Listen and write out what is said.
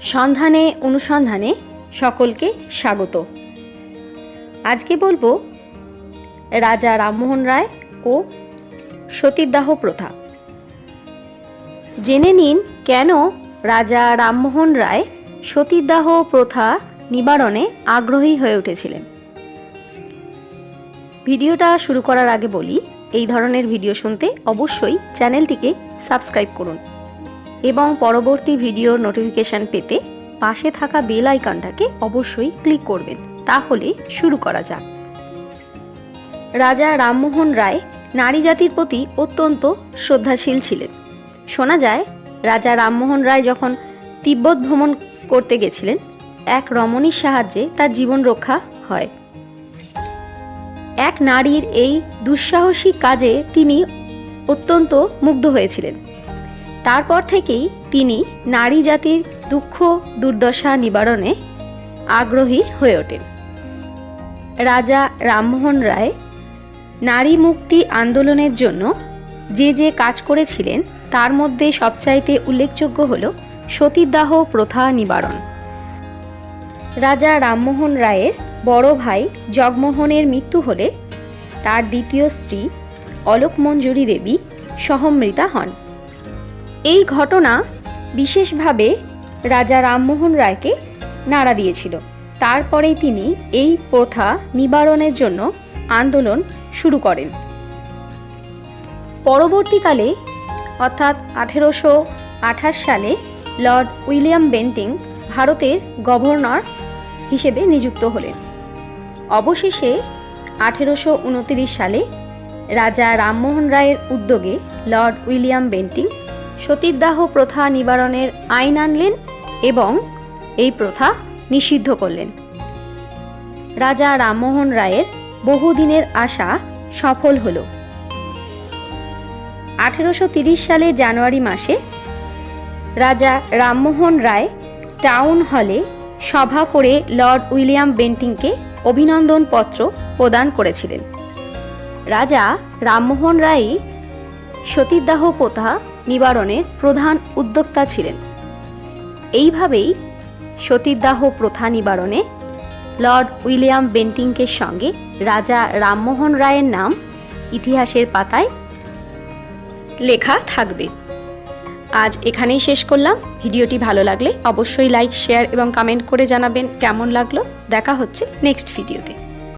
সন্ধানে অনুসন্ধানে সকলকে স্বাগত। আজকে বলব রাজা রামমোহন রায় ও সতীদাহ প্রথা। জেনে নিন কেন রাজা রামমোহন রায় সতীদাহ প্রথা নিবারণে আগ্রহী হয়ে উঠেছিলেন। ভিডিওটা শুরু করার আগে বলি, এই ধরনের ভিডিও শুনতে অবশ্যই চ্যানেলটিকে সাবস্ক্রাইব করুন। এবং পরবর্তী ভিডিওর নোটিফিকেশান পেতে পাশে থাকা বেল আইকনটাকে অবশ্যই ক্লিক করবেন। তাহলে শুরু করা যাক। রাজা রামমোহন রায় নারী জাতির প্রতি অত্যন্ত শ্রদ্ধাশীল ছিলেন। শোনা যায়, রাজা রামমোহন রায় যখন তিব্বত ভ্রমণ করতে গেছিলেন, এক রমণীর সাহায্যে তার জীবন রক্ষা হয়। এক নারীর এই দুঃসাহসিক কাজে তিনি অত্যন্ত মুগ্ধ হয়েছিলেন। তারপর থেকেই তিনি নারী জাতির দুঃখ দুর্দশা নিবারণে আগ্রহী হয়ে ওঠেন। রাজা রামমোহন রায় নারী মুক্তি আন্দোলনের জন্য যে যে কাজ করেছিলেন, তার মধ্যে সবচাইতে উল্লেখযোগ্য হল সতীদাহ প্রথা নিবারণ। রাজা রামমোহন রায়ের বড় ভাই জগমোহনের মৃত্যু হলে তার দ্বিতীয় স্ত্রী অলোক মঞ্জুরি দেবী সহমৃতা হন। এই ঘটনা বিশেষভাবে রাজা রামমোহন রায়কে নাড়া দিয়েছিল। তারপরেই তিনি এই প্রথা নিবারণের জন্য আন্দোলন শুরু করেন। পরবর্তীকালে, অর্থাৎ আঠেরোশো আঠাশ সালে লর্ড উইলিয়াম বেন্টিং ভারতের গভর্নর হিসেবে নিযুক্ত হলেন। অবশেষে আঠেরোশো সালে রাজা রামমোহন রায়ের উদ্যোগে লর্ড উইলিয়াম বেন্টিং সতীদাহ প্রথা নিবারণের আইন আনলেন এবং এই প্রথা নিষিদ্ধ করলেন। রাজা রামমোহন রায়ের বহুদিনের আশা সফল হল। আঠেরোশো সালে জানুয়ারি মাসে রাজা রামমোহন রায় টাউন হলে সভা করে লর্ড উইলিয়াম বেন্টিংকে অভিনন্দন পত্র প্রদান করেছিলেন। রাজা রামমোহন রায়ই সতীদাহ প্রথা নিবারণের প্রধান উদ্যোক্তা ছিলেন। এইভাবেই সতীদাহ প্রথা নিবারণে লর্ড উইলিয়াম বেন্টিংকের সঙ্গে রাজা রামমোহন রায়ের নাম ইতিহাসের পাতায় লেখা থাকবে। আজ এখানেই শেষ করলাম। ভিডিওটি ভালো লাগলে অবশ্যই লাইক, শেয়ার এবং কমেন্ট করে জানাবেন কেমন লাগল। দেখা হচ্ছে নেক্সট ভিডিওতে।